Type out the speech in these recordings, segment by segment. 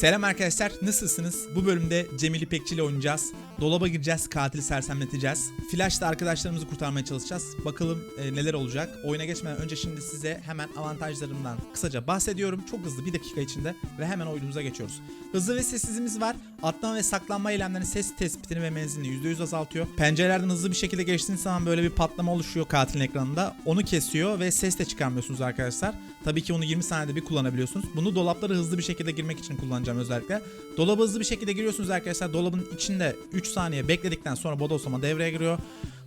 Selam arkadaşlar nasılsınız? Bu bölümde Cemil İpekçi ile oynayacağız. Dolaba gireceğiz, katili sersemleteceğiz. Flash'ta arkadaşlarımızı kurtarmaya çalışacağız. Bakalım e, neler olacak. Oyuna geçmeden önce şimdi size hemen avantajlarımdan kısaca bahsediyorum. Çok hızlı bir dakika içinde ve hemen oyunumuza geçiyoruz. Hızlı ve sessizimiz var. Atlama ve saklanma eylemlerinin ses tespitini ve menzilini %100 azaltıyor. Pencerelerden hızlı bir şekilde geçtiğiniz zaman böyle bir patlama oluşuyor katilin ekranında. Onu kesiyor ve ses de çıkarmıyorsunuz arkadaşlar. Tabii ki onu 20 saniyede bir kullanabiliyorsunuz. Bunu dolaplara hızlı bir şekilde girmek için kullanacağım özellikle. Dolaba hızlı bir şekilde giriyorsunuz arkadaşlar. Dolabın içinde 3 saniye bekledikten sonra bodoslama devreye giriyor.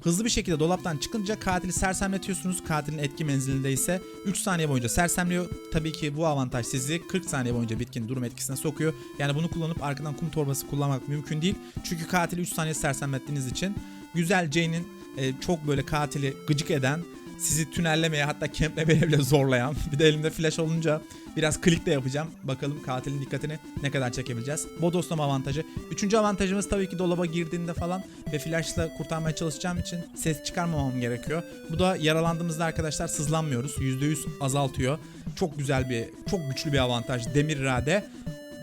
Hızlı bir şekilde dolaptan çıkınca katili sersemletiyorsunuz. Katilin etki menzilinde ise 3 saniye boyunca sersemliyor. Tabii ki bu avantaj sizi 40 saniye boyunca bitkin durum etkisine sokuyor. Yani bunu kullanıp arkadan kum torbası kullanmak mümkün değil. Çünkü katili 3 saniye sersemlettiğiniz için güzel Jane'in e, çok böyle katili gıcık eden sizi tünellemeye hatta kemplemeye bile zorlayan bir de elimde flash olunca biraz klik de yapacağım. Bakalım katilin dikkatini ne kadar çekebileceğiz. Bodoslama avantajı. Üçüncü avantajımız tabii ki dolaba girdiğinde falan ve flashla kurtarmaya çalışacağım için ses çıkarmamam gerekiyor. Bu da yaralandığımızda arkadaşlar sızlanmıyoruz. %100 azaltıyor. Çok güzel bir, çok güçlü bir avantaj. Demir irade.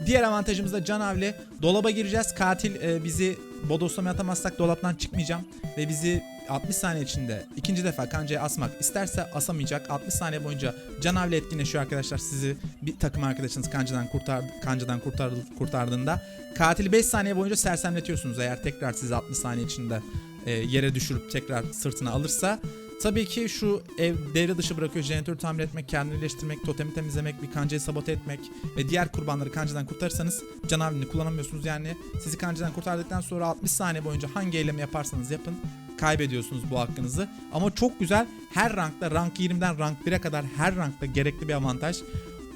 Diğer avantajımız da canavli. Dolaba gireceğiz. Katil e, bizi bodoslama atamazsak dolaptan çıkmayacağım. Ve bizi 60 saniye içinde ikinci defa kancaya asmak isterse asamayacak. 60 saniye boyunca canavli etkinleşiyor arkadaşlar. Sizi bir takım arkadaşınız kancadan kurtar kancadan kurtar, kurtardığında katili 5 saniye boyunca sersemletiyorsunuz. Eğer tekrar sizi 60 saniye içinde e, yere düşürüp tekrar sırtına alırsa Tabii ki şu ev devre dışı bırakıyor. Jeneratörü tamir etmek, kendini iyileştirmek, totemi temizlemek, bir kancayı sabote etmek ve diğer kurbanları kancadan kurtarırsanız canavlini kullanamıyorsunuz. Yani sizi kancadan kurtardıktan sonra 60 saniye boyunca hangi eylemi yaparsanız yapın kaybediyorsunuz bu hakkınızı. Ama çok güzel her rankta rank 20'den rank 1'e kadar her rankta gerekli bir avantaj.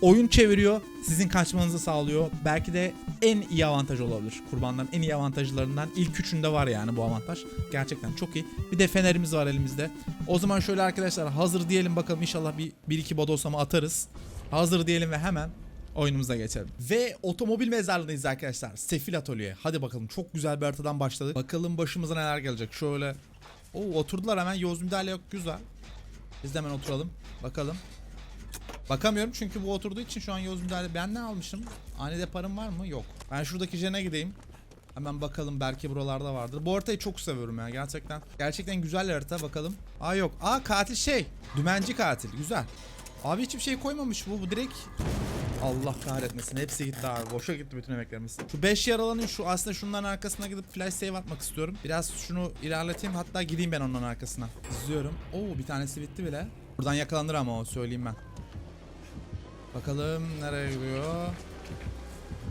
Oyun çeviriyor, sizin kaçmanızı sağlıyor. Belki de en iyi avantaj olabilir. Kurbanların en iyi avantajlarından ilk üçünde var yani bu avantaj. Gerçekten çok iyi. Bir de fenerimiz var elimizde. O zaman şöyle arkadaşlar hazır diyelim bakalım inşallah bir, bir iki bodoslama atarız. Hazır diyelim ve hemen oyunumuza geçelim. Ve otomobil mezarlığındayız arkadaşlar. Sefil Atölye. Hadi bakalım çok güzel bir haritadan başladık. Bakalım başımıza neler gelecek. Şöyle. Oo oturdular hemen. Yoz müdahale yok. Güzel. Biz de hemen oturalım. Bakalım. Bakamıyorum çünkü bu oturduğu için şu an yoz müdahale. Ben ne almışım? Anide parım var mı? Yok. Ben şuradaki jene gideyim. Hemen bakalım belki buralarda vardır. Bu haritayı çok seviyorum ya gerçekten. Gerçekten güzel harita bakalım. Aa yok. Aa katil şey. Dümenci katil. Güzel. Abi hiçbir şey koymamış bu. Bu direkt Allah kahretmesin. Hepsi gitti abi. Boşa gitti bütün emeklerimiz. Şu 5 yaralanıyor. Şu aslında şunların arkasına gidip flash save atmak istiyorum. Biraz şunu ilerleteyim. Hatta gideyim ben onların arkasına. İzliyorum. Oo bir tanesi bitti bile. Buradan yakalanır ama o söyleyeyim ben. Bakalım nereye gidiyor.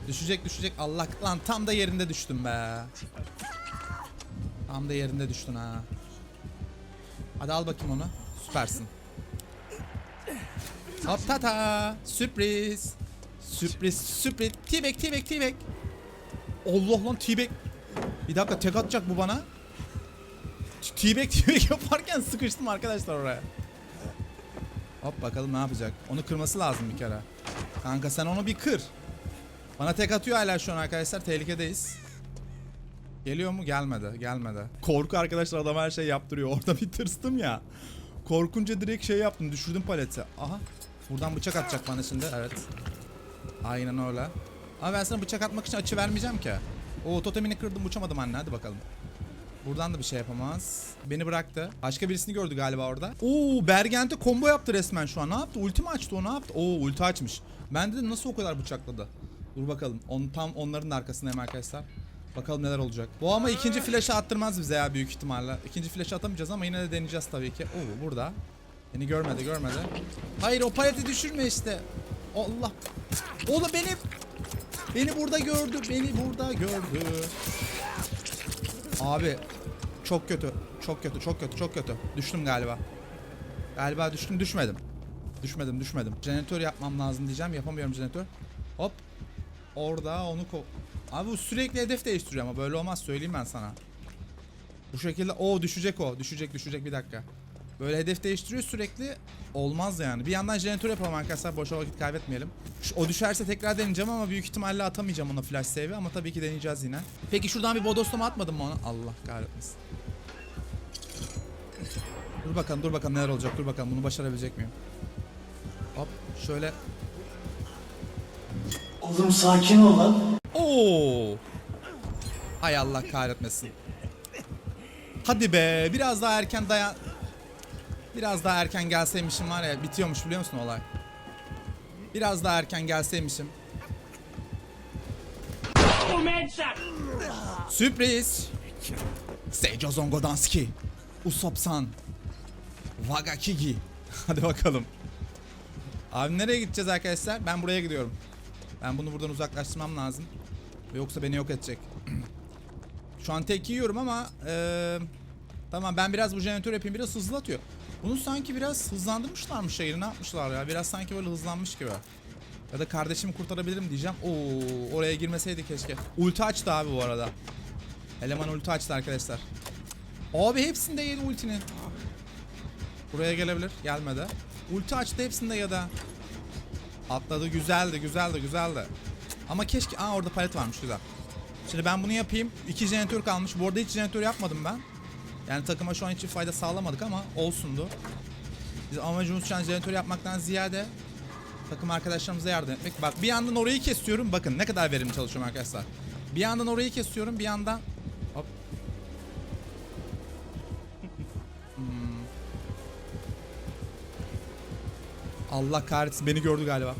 Düşecek düşecek. Allah lan tam da yerinde düştüm be. Tam da yerinde düştün ha. Hadi al bakayım onu. Süpersin. Hop tata. Sürpriz. Sürpriz sürpriz. T-Bag T-Bag T-Bag. Allah lan T-Bag. Bir dakika tek atacak bu bana. T-Bag T-Bag yaparken sıkıştım arkadaşlar oraya. Hop bakalım ne yapacak. Onu kırması lazım bir kere. Kanka sen onu bir kır. Bana tek atıyor hala şu an arkadaşlar. Tehlikedeyiz. Geliyor mu? Gelmedi. Gelmedi. Korku arkadaşlar adam her şey yaptırıyor. Orada bir tırstım ya. Korkunca direkt şey yaptım. Düşürdüm paleti. Aha. Buradan bıçak atacak bana şimdi. Evet. Aynen öyle. Ama ben sana bıçak atmak için açı vermeyeceğim ki. O totemini kırdım uçamadım anne. Hadi bakalım. Buradan da bir şey yapamaz. Beni bıraktı. Başka birisini gördü galiba orada. Oo Bergent'e combo yaptı resmen şu an. Ne yaptı? Ulti mi açtı o ne yaptı? Oo ulti açmış. Ben dedim nasıl o kadar bıçakladı? Dur bakalım. On, tam onların da arkasındayım arkadaşlar. Bakalım neler olacak. Bu ama ikinci flash'ı attırmaz bize ya büyük ihtimalle. İkinci flash'ı atamayacağız ama yine de deneyeceğiz tabii ki. Oo burada. Beni görmedi görmedi. Hayır o paleti düşürme işte. Allah. Oğlum beni Beni burada gördü. Beni burada gördü. Abi çok kötü. Çok kötü. Çok kötü. Çok kötü. Düştüm galiba. Galiba düştüm. Düşmedim. Düşmedim. Düşmedim. Jeneratör yapmam lazım diyeceğim. Yapamıyorum jeneratör. Hop. Orada onu ko... Abi bu sürekli hedef değiştiriyor ama böyle olmaz söyleyeyim ben sana. Bu şekilde o düşecek o. Düşecek düşecek bir dakika. Böyle hedef değiştiriyor sürekli. Olmaz yani. Bir yandan jeneratör yapalım arkadaşlar. Boşa vakit kaybetmeyelim. Şu- O düşerse tekrar deneyeceğim ama büyük ihtimalle atamayacağım ona flash save'i ama tabii ki deneyeceğiz yine. Peki şuradan bir bodoslama atmadım mı ona? Allah kahretmesin. Dur bakalım dur bakalım neler olacak dur bakalım bunu başarabilecek miyim? Hop şöyle. Oğlum sakin ol lan. Oo. Hay Allah kahretmesin. Hadi be biraz daha erken dayan. Biraz daha erken gelseymişim var ya bitiyormuş biliyor musun olay? Biraz daha erken gelseymişim. Sürpriz. Seijo Zongodanski. Usopp-san. Wagakigi. Hadi bakalım. Abi nereye gideceğiz arkadaşlar? Ben buraya gidiyorum. Ben bunu buradan uzaklaştırmam lazım. Yoksa beni yok edecek. Şu an tek yiyorum ama eee, tamam ben biraz bu jeneratör yapayım biraz hızlı atıyor. Bunu sanki biraz hızlandırmışlarmış şehri ne yapmışlar ya biraz sanki böyle hızlanmış gibi. Ya da kardeşimi kurtarabilirim diyeceğim. Oo oraya girmeseydi keşke. Ulti açtı abi bu arada. Eleman ulti açtı arkadaşlar. Abi hepsinde yedi ultini. Buraya gelebilir. Gelmedi. Ulti açtı hepsinde ya da. Atladı güzeldi güzeldi güzeldi. Ama keşke... Aa orada palet varmış güzel. Şimdi ben bunu yapayım. İki jeneratör kalmış. Bu arada hiç jeneratör yapmadım ben. Yani takıma şu an hiçbir fayda sağlamadık ama olsundu. Biz amacımız şu an jeneratör yapmaktan ziyade takım arkadaşlarımıza yardım etmek. Bak bir yandan orayı kesiyorum. Bakın ne kadar verimli çalışıyorum arkadaşlar. Bir yandan orayı kesiyorum. Bir yandan... Hop. Hmm. Allah kahretsin beni gördü galiba.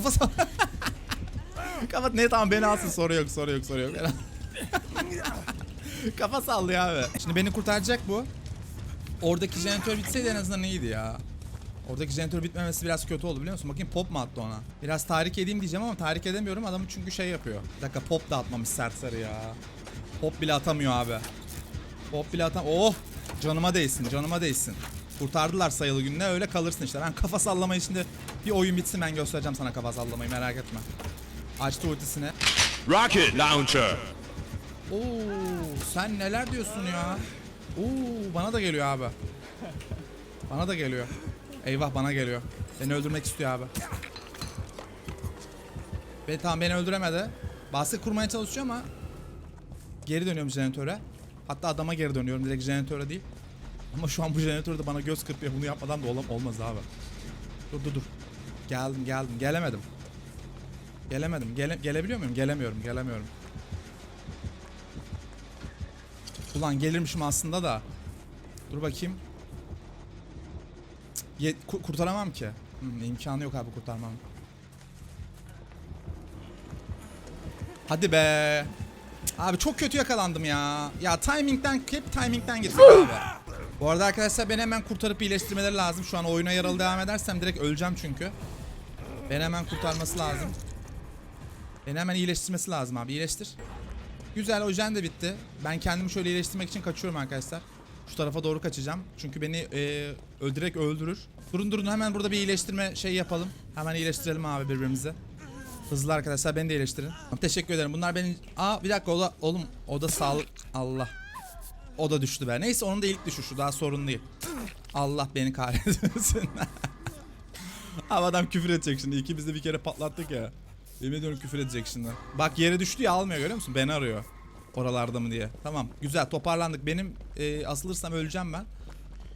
Kafa sall... Kafa ne tamam beni alsın soru yok soru yok soru yok. Kafa sallıyor abi. Şimdi beni kurtaracak bu. Oradaki jeneratör bitseydi en azından iyiydi ya. Oradaki jeneratör bitmemesi biraz kötü oldu biliyor musun? Bakayım pop mu attı ona? Biraz tahrik edeyim diyeceğim ama tahrik edemiyorum. Adamı çünkü şey yapıyor. Bir dakika pop da atmamış serseri ya. Pop bile atamıyor abi. Pop bile atam... Oh! Canıma değsin, canıma değsin. Kurtardılar sayılı günde öyle kalırsın işte. Ben kafa sallamayı şimdi bir oyun bitsin ben göstereceğim sana kafa sallamayı merak etme. Açtı ultisini. Rocket launcher. Oo, sen neler diyorsun ya? Oo, bana da geliyor abi. Bana da geliyor. Eyvah bana geliyor. Beni öldürmek istiyor abi. Be tamam beni öldüremedi. Baskı kurmaya çalışıyor ama geri dönüyorum jeneratöre. Hatta adama geri dönüyorum direkt jeneratöre değil. Ama şu an bu jeneratör de bana göz kırpıyor. Bunu yapmadan da olmaz abi. Dur dur dur. Geldim geldim. Gelemedim. Gelemedim. Gele gelebiliyor muyum? Gelemiyorum. Gelemiyorum. Ulan gelirmişim aslında da. Dur bakayım. Ye- ku- kurtaramam ki. Hmm, imkanı yok abi kurtarmam. Hadi be. Abi çok kötü yakalandım ya. Ya timingden hep timingden gittik abi. Bu arada arkadaşlar beni hemen kurtarıp iyileştirmeleri lazım. Şu an oyuna yaralı devam edersem direkt öleceğim çünkü. Beni hemen kurtarması lazım. Beni hemen iyileştirmesi lazım abi. İyileştir. Güzel ojen de bitti. Ben kendimi şöyle iyileştirmek için kaçıyorum arkadaşlar. Şu tarafa doğru kaçacağım. Çünkü beni e, öldürerek öldürür. Durun durun hemen burada bir iyileştirme şey yapalım. Hemen iyileştirelim abi birbirimizi. Hızlı arkadaşlar beni de iyileştirin. Teşekkür ederim. Bunlar benim... Aa bir dakika o. Oğlum o da sağlık... Allah. O da düştü be. Neyse onun da ilk düşüşü. Daha sorun değil. Allah beni kahretmesin. Abi adam küfür edecek şimdi. İkimiz de bir kere patlattık ya. Yemin ediyorum küfür edecek şimdi. Bak yere düştü ya almıyor görüyor musun? Beni arıyor. Oralarda mı diye. Tamam güzel toparlandık. Benim e, asılırsam öleceğim ben.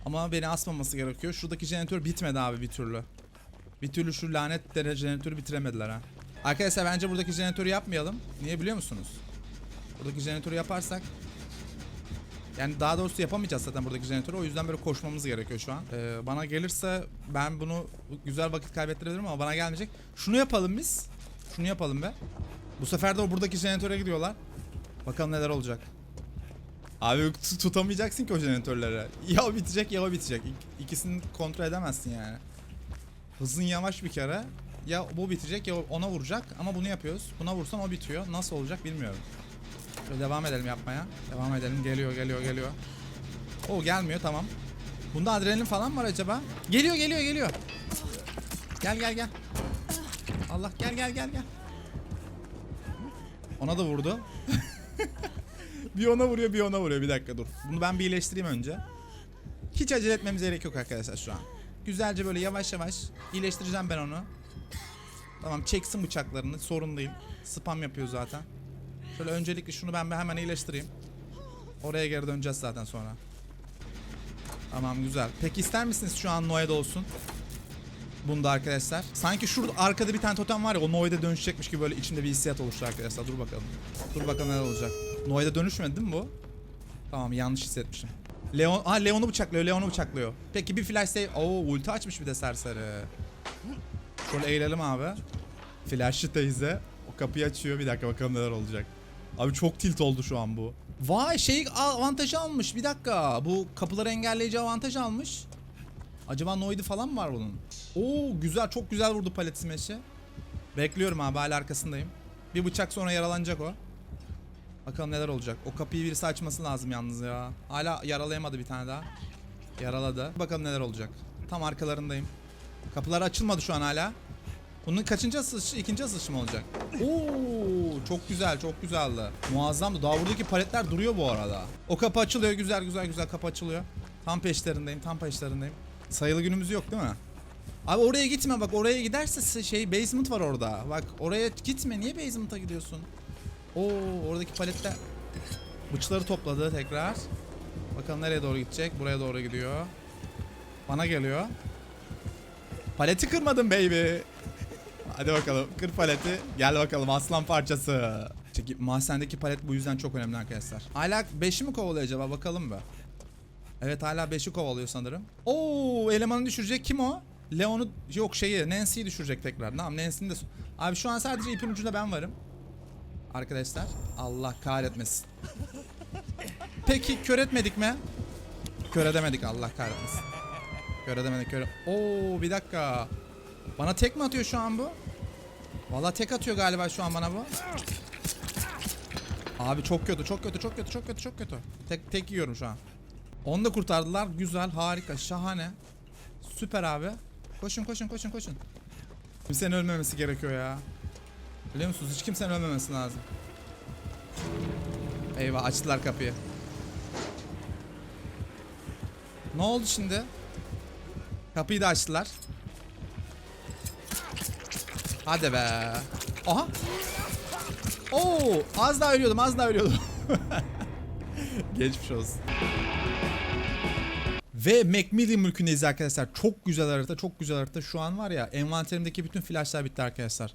Ama beni asmaması gerekiyor. Şuradaki jeneratör bitmedi abi bir türlü. Bir türlü şu lanet dere jeneratörü bitiremediler ha. Arkadaşlar bence buradaki jeneratörü yapmayalım. Niye biliyor musunuz? Buradaki jeneratörü yaparsak yani daha doğrusu yapamayacağız zaten buradaki jeneratörü. O yüzden böyle koşmamız gerekiyor şu an. Ee, bana gelirse ben bunu güzel vakit kaybettirebilirim ama bana gelmeyecek. Şunu yapalım biz. Şunu yapalım be. Bu sefer de o buradaki jeneratöre gidiyorlar. Bakalım neler olacak. Abi tut- tutamayacaksın ki o jeneratörlere. Ya bitecek ya bitecek. İk- İkisini kontrol edemezsin yani. Hızın yavaş bir kere. Ya bu bitecek ya ona vuracak ama bunu yapıyoruz. Buna vursan o bitiyor. Nasıl olacak bilmiyorum. Şöyle devam edelim yapmaya. Devam edelim. Geliyor geliyor geliyor. O gelmiyor tamam. Bunda adrenalin falan var acaba? Geliyor geliyor geliyor. Gel gel gel. Allah gel gel gel gel. Ona da vurdu. bir ona vuruyor bir ona vuruyor. Bir dakika dur. Bunu ben bir iyileştireyim önce. Hiç acele etmemize gerek yok arkadaşlar şu an. Güzelce böyle yavaş yavaş iyileştireceğim ben onu. Tamam çeksin bıçaklarını sorun değil. Spam yapıyor zaten. Şöyle öncelikle şunu ben bir hemen iyileştireyim. Oraya geri döneceğiz zaten sonra. Tamam güzel. Peki ister misiniz şu an Noe'da olsun? Bunda arkadaşlar. Sanki şurada arkada bir tane totem var ya o Noe'da dönüşecekmiş gibi böyle içimde bir hissiyat oluştu arkadaşlar. Dur bakalım. Dur bakalım neler olacak. Noe'da dönüşmedi değil mi bu? Tamam yanlış hissetmişim. Leon, ha Leon'u bıçaklıyor, Leon'u bıçaklıyor. Peki bir flash save. Oo ulti açmış bir de serseri. Şöyle eğilelim abi. Flash'lı teyze o kapıyı açıyor. Bir dakika bakalım neler olacak. Abi çok tilt oldu şu an bu. Vay şey avantajı almış. Bir dakika. Bu kapıları engelleyici avantaj almış. Acaba Noid'i falan mı var bunun? Oo güzel çok güzel vurdu palet smash'i. Bekliyorum abi hala arkasındayım. Bir bıçak sonra yaralanacak o. Bakalım neler olacak. O kapıyı birisi açması lazım yalnız ya. Hala yaralayamadı bir tane daha. Yaraladı. Bakalım neler olacak. Tam arkalarındayım. Kapılar açılmadı şu an hala. Bunun kaçıncı asılışı? ikinci asılışı mı olacak? Oo, çok güzel, çok güzeldi. Muazzamdı. Daha buradaki paletler duruyor bu arada. O kapı açılıyor. Güzel, güzel, güzel kapı açılıyor. Tam peşlerindeyim, tam peşlerindeyim. Sayılı günümüz yok değil mi? Abi oraya gitme bak. Oraya giderse şey basement var orada. Bak oraya gitme. Niye basement'a gidiyorsun? Oo, oradaki paletler bıçları topladı tekrar. Bakalım nereye doğru gidecek? Buraya doğru gidiyor. Bana geliyor. Paleti kırmadım baby. Hadi bakalım kır paleti. Gel bakalım aslan parçası. Çünkü mahzendeki palet bu yüzden çok önemli arkadaşlar. Hala 5'i mi kovalıyor acaba bakalım be. Evet hala 5'i kovalıyor sanırım. Oo elemanı düşürecek kim o? Leon'u yok şeyi Nancy'yi düşürecek tekrar. Tamam Nancy'nin de... Abi şu an sadece ipin ucunda ben varım. Arkadaşlar Allah kahretmesin. Peki kör etmedik mi? Kör edemedik Allah kahretmesin. Kör edemedik kör. Oo bir dakika. Bana tek mi atıyor şu an bu? Vallahi tek atıyor galiba şu an bana bu. Abi çok kötü, çok kötü, çok kötü, çok kötü, çok kötü. Tek tek yiyorum şu an. Onu da kurtardılar. Güzel, harika, şahane. Süper abi. Koşun, koşun, koşun, koşun. Kimsenin ölmemesi gerekiyor ya. Biliyor musunuz? Hiç kimsenin ölmemesi lazım. Eyvah, açtılar kapıyı. Ne oldu şimdi? Kapıyı da açtılar. Hadi be. Aha. Oo, az daha ölüyordum, az daha ölüyordum. Geçmiş olsun. Ve Macmillan mülkündeyiz arkadaşlar. Çok güzel harita, çok güzel harita. Şu an var ya envanterimdeki bütün flashlar bitti arkadaşlar.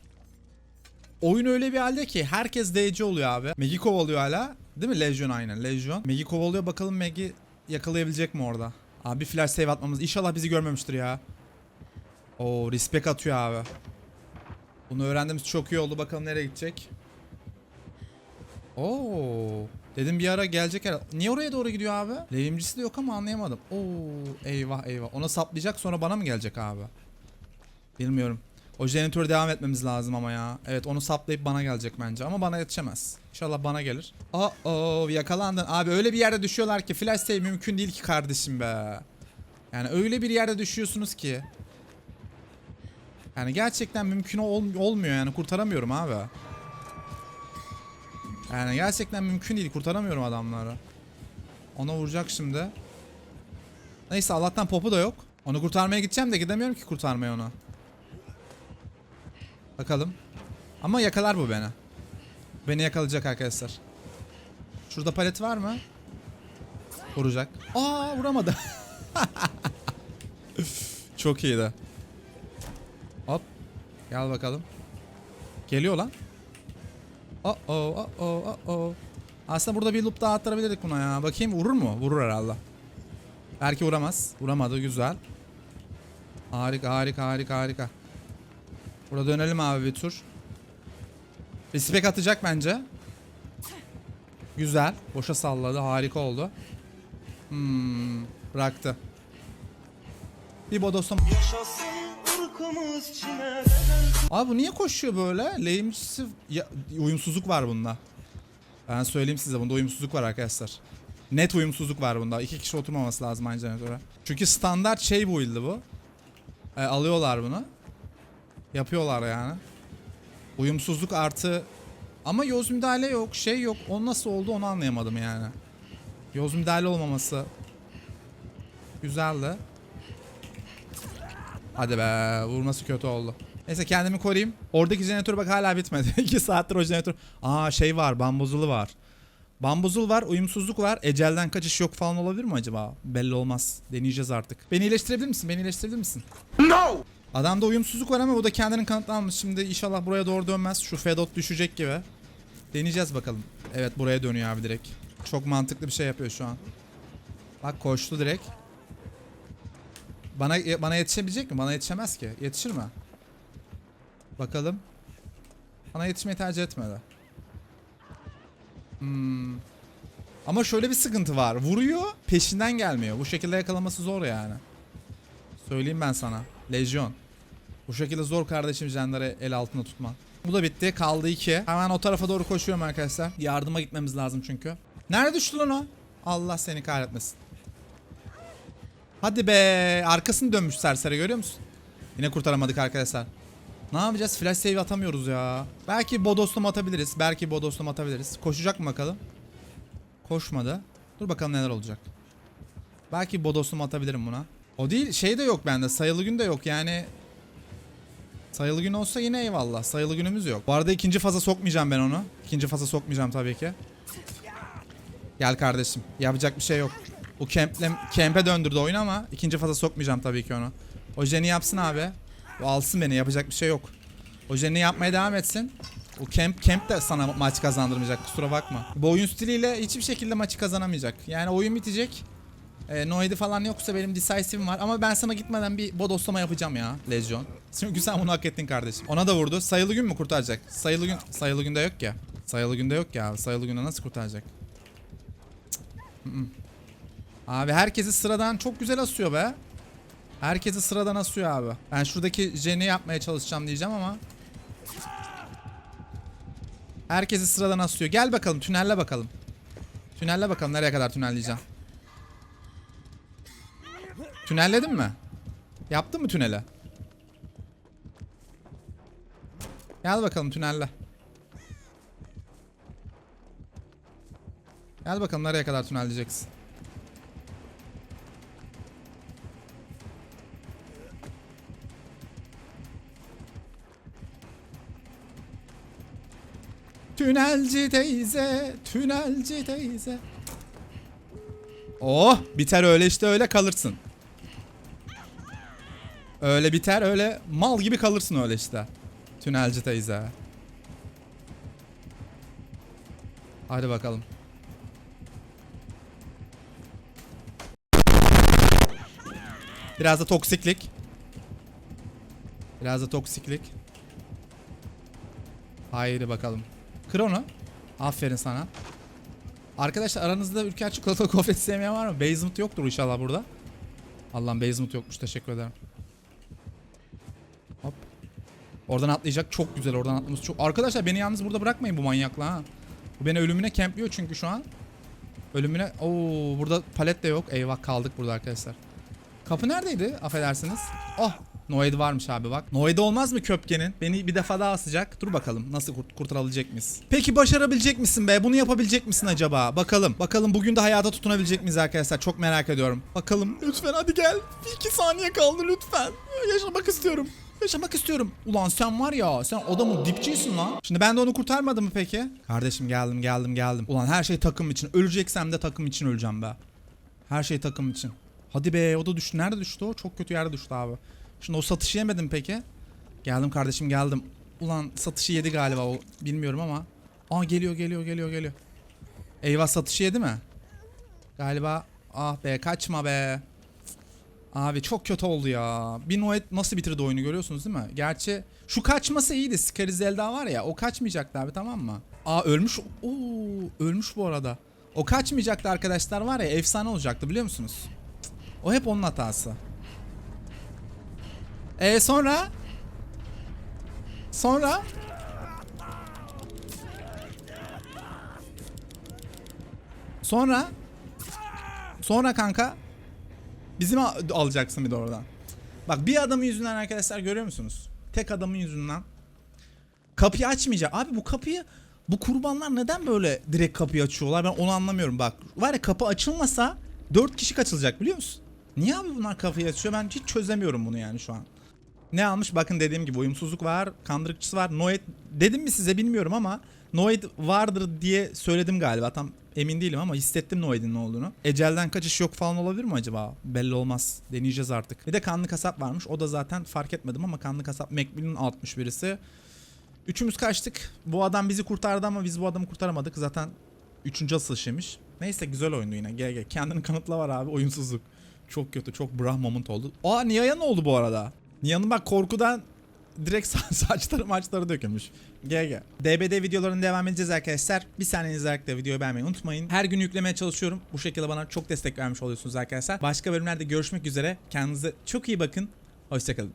Oyun öyle bir halde ki herkes DC oluyor abi. Mag'i kovalıyor hala. Değil mi? Legion aynen. Legion. Mag'i kovalıyor. Bakalım Mag'i yakalayabilecek mi orada? Abi flash save atmamız. İnşallah bizi görmemiştir ya. Oo respect atıyor abi. Bunu öğrendiğimiz çok iyi oldu. Bakalım nereye gidecek. Oo. Dedim bir ara gelecek herhalde. Niye oraya doğru gidiyor abi? Lehimcisi de yok ama anlayamadım. Oo eyvah eyvah. Ona saplayacak sonra bana mı gelecek abi? Bilmiyorum. O jeneratöre devam etmemiz lazım ama ya. Evet onu saplayıp bana gelecek bence ama bana yetişemez. İnşallah bana gelir. Aa oh, yakalandın. Abi öyle bir yerde düşüyorlar ki flash save mümkün değil ki kardeşim be. Yani öyle bir yerde düşüyorsunuz ki. Yani gerçekten mümkün ol- olmuyor yani kurtaramıyorum abi. Yani gerçekten mümkün değil kurtaramıyorum adamları. Ona vuracak şimdi. Neyse Allah'tan popu da yok. Onu kurtarmaya gideceğim de gidemiyorum ki kurtarmaya onu. Bakalım. Ama yakalar bu beni. Beni yakalayacak arkadaşlar. Şurada palet var mı? Vuracak. Aa vuramadı. Çok iyiydi. Gel bakalım. Geliyor lan. Oh oh oh oh oh oh. Aslında burada bir loop daha attırabilirdik buna ya. Bakayım vurur mu? Vurur herhalde. Belki vuramaz. Vuramadı güzel. Harika harika harika harika. Burada dönelim abi bir tur. Respect atacak bence. Güzel. Boşa salladı. Harika oldu. Hmm, bıraktı. Bir bodoslama. Yaşasın Abi bu niye koşuyor böyle? Lehimcisi... Ya, uyumsuzluk var bunda. Ben söyleyeyim size bunda uyumsuzluk var arkadaşlar. Net uyumsuzluk var bunda. İki kişi oturmaması lazım aynı jeneratöre. Çünkü standart şey bu bu. E, alıyorlar bunu. Yapıyorlar yani. Uyumsuzluk artı... Ama yoz müdahale yok, şey yok. O nasıl oldu onu anlayamadım yani. Yoz müdahale olmaması... Güzeldi. Hadi be vurması kötü oldu. Neyse kendimi koruyayım. Oradaki jeneratör bak hala bitmedi. 2 saattir o jeneratör. Aa şey var bambuzulu var. Bambuzul var, uyumsuzluk var. Ecelden kaçış yok falan olabilir mi acaba? Belli olmaz. Deneyeceğiz artık. Beni iyileştirebilir misin? Beni iyileştirebilir misin? No! Adamda uyumsuzluk var ama o da kendini kanıtlanmış. Şimdi inşallah buraya doğru dönmez. Şu Fedot düşecek gibi. Deneyeceğiz bakalım. Evet buraya dönüyor abi direkt. Çok mantıklı bir şey yapıyor şu an. Bak koştu direkt. Bana bana yetişebilecek mi? Bana yetişemez ki. Yetişir mi? Bakalım. Bana yetişmeyi tercih etmedi. Hmm. Ama şöyle bir sıkıntı var. Vuruyor, peşinden gelmiyor. Bu şekilde yakalaması zor yani. Söyleyeyim ben sana. Lejyon. Bu şekilde zor kardeşim jenleri el altında tutman. Bu da bitti. Kaldı iki. Hemen o tarafa doğru koşuyorum arkadaşlar. Yardıma gitmemiz lazım çünkü. Nerede düştü lan o? Allah seni kahretmesin. Hadi be. Arkasını dönmüş serseri görüyor musun? Yine kurtaramadık arkadaşlar. Ne yapacağız? Flash save atamıyoruz ya. Belki bodoslum atabiliriz. Belki bodoslum atabiliriz. Koşacak mı bakalım? Koşmadı. Dur bakalım neler olacak. Belki bodoslum atabilirim buna. O değil şey de yok bende sayılı gün de yok yani. Sayılı gün olsa yine eyvallah. Sayılı günümüz yok. Bu arada ikinci faza sokmayacağım ben onu. İkinci faza sokmayacağım tabii ki. Gel kardeşim. Yapacak bir şey yok. Bu kemple, kempe döndürdü oyunu ama ikinci faza sokmayacağım tabii ki onu. O jeni yapsın abi. O alsın beni yapacak bir şey yok. O jeni yapmaya devam etsin. O camp, camp de sana maç kazandırmayacak kusura bakma. Bu oyun stiliyle hiçbir şekilde maçı kazanamayacak. Yani oyun bitecek. E, Noid'i falan yoksa benim decisive'im var ama ben sana gitmeden bir bodoslama yapacağım ya Legion. Çünkü sen bunu hak ettin kardeşim. Ona da vurdu. Sayılı gün mü kurtaracak? Sayılı gün sayılı günde yok ya. Sayılı günde yok ya. Sayılı günde nasıl kurtaracak? Cık. Abi herkesi sıradan çok güzel asıyor be. Herkesi sıradan asıyor abi. Ben şuradaki jeni yapmaya çalışacağım diyeceğim ama Herkesi sıradan asıyor. Gel bakalım tünelle bakalım. Tünelle bakalım nereye kadar tünelleyeceğim. Tünelledin mi? Yaptın mı tünele? Gel bakalım tünelle. Gel bakalım nereye kadar tünelleyeceksin. Tünelci teyze, tünelci teyze. Oh, biter öyle işte öyle kalırsın. Öyle biter öyle mal gibi kalırsın öyle işte. Tünelci teyze. Hadi bakalım. Biraz da toksiklik. Biraz da toksiklik. Haydi bakalım. Kır onu. Aferin sana. Arkadaşlar aranızda ülker çikolatalı gofret sevmeyen var mı? Basement yoktur inşallah burada. Allah'ım basement yokmuş teşekkür ederim. Hop. Oradan atlayacak çok güzel oradan atlaması çok. Arkadaşlar beni yalnız burada bırakmayın bu manyakla ha. Bu beni ölümüne kempliyor çünkü şu an. Ölümüne. Oo burada palet de yok. Eyvah kaldık burada arkadaşlar. Kapı neredeydi? Affedersiniz. Oh. Noid varmış abi bak. Noid olmaz mı köpkenin? Beni bir defa daha asacak. Dur bakalım nasıl kurt kurtarabilecek miyiz? Peki başarabilecek misin be? Bunu yapabilecek misin acaba? Bakalım. Bakalım bugün de hayata tutunabilecek miyiz arkadaşlar? Çok merak ediyorum. Bakalım. Lütfen hadi gel. Bir iki saniye kaldı lütfen. Yaşamak istiyorum. Yaşamak istiyorum. Ulan sen var ya sen adamın dipçisin lan. Şimdi ben de onu kurtarmadım mı peki? Kardeşim geldim geldim geldim. Ulan her şey takım için. Öleceksem de takım için öleceğim be. Her şey takım için. Hadi be o da düştü. Nerede düştü o? Çok kötü yerde düştü abi. Şimdi o satışı yemedim peki. Geldim kardeşim geldim. Ulan satışı yedi galiba o. Bilmiyorum ama. Aa geliyor geliyor geliyor geliyor. Eyvah satışı yedi mi? Galiba. Ah be kaçma be. Abi çok kötü oldu ya. Bir Noet nasıl bitirdi oyunu görüyorsunuz değil mi? Gerçi şu kaçması iyiydi. Scary Zelda var ya o kaçmayacaktı abi tamam mı? Aa ölmüş. Oo ölmüş bu arada. O kaçmayacaktı arkadaşlar var ya efsane olacaktı biliyor musunuz? O hep onun hatası. E sonra? Sonra? Sonra? Sonra kanka? Bizim al- alacaksın bir de oradan. Bak bir adamın yüzünden arkadaşlar görüyor musunuz? Tek adamın yüzünden. Kapıyı açmayacak. Abi bu kapıyı bu kurbanlar neden böyle direkt kapıyı açıyorlar? Ben onu anlamıyorum bak. Var ya kapı açılmasa 4 kişi kaçılacak biliyor musun? Niye abi bunlar kapıyı açıyor? Ben hiç çözemiyorum bunu yani şu an. Ne almış? Bakın dediğim gibi uyumsuzluk var, kandırıkçısı var. Noed dedim mi size bilmiyorum ama Noed vardır diye söyledim galiba. Tam emin değilim ama hissettim Noed'in ne olduğunu. Ecelden kaçış yok falan olabilir mi acaba? Belli olmaz. Deneyeceğiz artık. Bir de kanlı kasap varmış. O da zaten fark etmedim ama kanlı kasap Macmillan'ın 60 birisi. Üçümüz kaçtık. Bu adam bizi kurtardı ama biz bu adamı kurtaramadık. Zaten üçüncü asılışıymış. Neyse güzel oyundu yine. Gel gel. Kendini kanıtla var abi. Oyunsuzluk. Çok kötü. Çok brah moment oldu. Aa Nia'ya ne oldu bu arada? Bak korkudan direkt sa- saçları maçları dökülmüş. Gel. DBD videolarını devam edeceğiz arkadaşlar. Bir saniyeniz ayakta videoyu beğenmeyi unutmayın. Her gün yüklemeye çalışıyorum. Bu şekilde bana çok destek vermiş oluyorsunuz arkadaşlar. Başka bölümlerde görüşmek üzere. Kendinize çok iyi bakın. Hoşçakalın.